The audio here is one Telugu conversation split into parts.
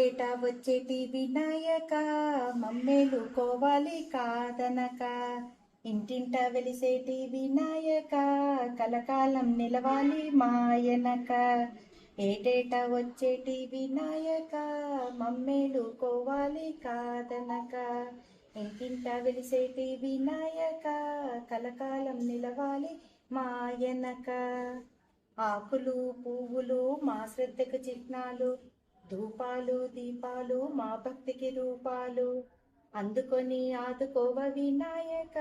ఏటా వచ్చేటి వినాయక మమ్మేలు కోవాలి కాదనక. ఇంటింట వెలిసేటి వినాయక కలకాలం నిలవాలి మాయనక. ఏటేటా వచ్చేటి వినాయక మమ్మేలు కోవాలి కాదనక. ఇంటింట వెలిసేటి వినాయక కలకాలం నిలవాలి మాయనక. ఆకులు పువ్వులు మా శ్రద్ధకు చిహ్నాలు ధూపాలు దీపాలు మా భక్తికి రూపాలు. అందుకొని ఆదుకోవ వినాయక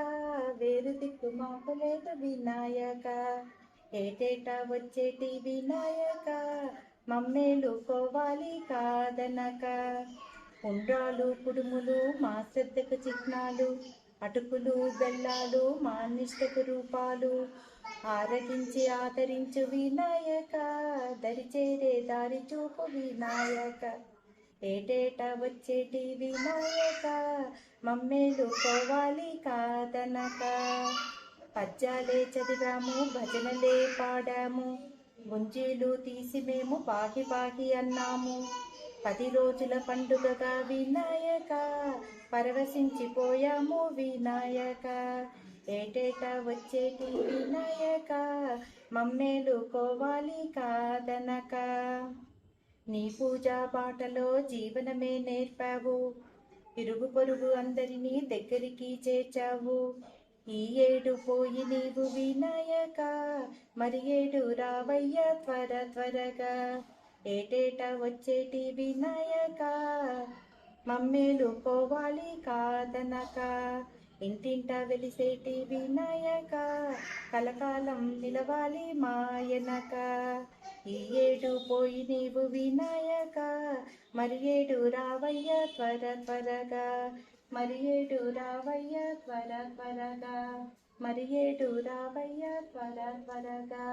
వేరు దిక్కు మాకు లేదు వినాయక. ఏటేటా వచ్చేటి వినాయక మమ్మేలు కోవాలి కాదనక. ఉండ్రాలు కుడుములు మా శ్రద్ధకు చిహ్నాలు అటుకులు బెల్లాలు మా నిష్టకు రూపాలు. ఆరగించి ఆదరించు వినాయక దరిచేరే దారి చూపు వినాయక. ఏటేటా వచ్చేటి వినాయక మమ్మేలు పోవాలి కాదనక. పద్యాలే చదివాము భజనలే పాడాము గుంజీలు తీసి మేము పాకి పాకి అన్నాము. పది రోజుల పండుగగా వినాయక పరవశించిపోయాము వినాయక. ఏటేటా వచ్చేటి వినాయక? మమ్మేలు కోవాలి కాదనక. నీ పూజా పాటలో జీవనమే నేర్పావు. ఇరుగు పొరుగు అందరినీ దగ్గరికి చేర్చావు. ఈ ఏడు పోయి నీవు వినాయక మరి ఏడు రావయ్య త్వర త్వరగా. ఏటేటా వచ్చేటి వినాయక మమ్మేలు కోవాలి కాదనక. ఇంటింట వెలిసేటి వినాయక కలకాలం నిలవాలి మాయనక. ఈ ఏడు పోయి నీవు వినాయక మరి ఏడు రావయ్య త్వర త్వరగా. మరి ఏడు రావయ్య త్వర త్వరగా. మరి ఏడు రావయ్య త్వర త్వరగా.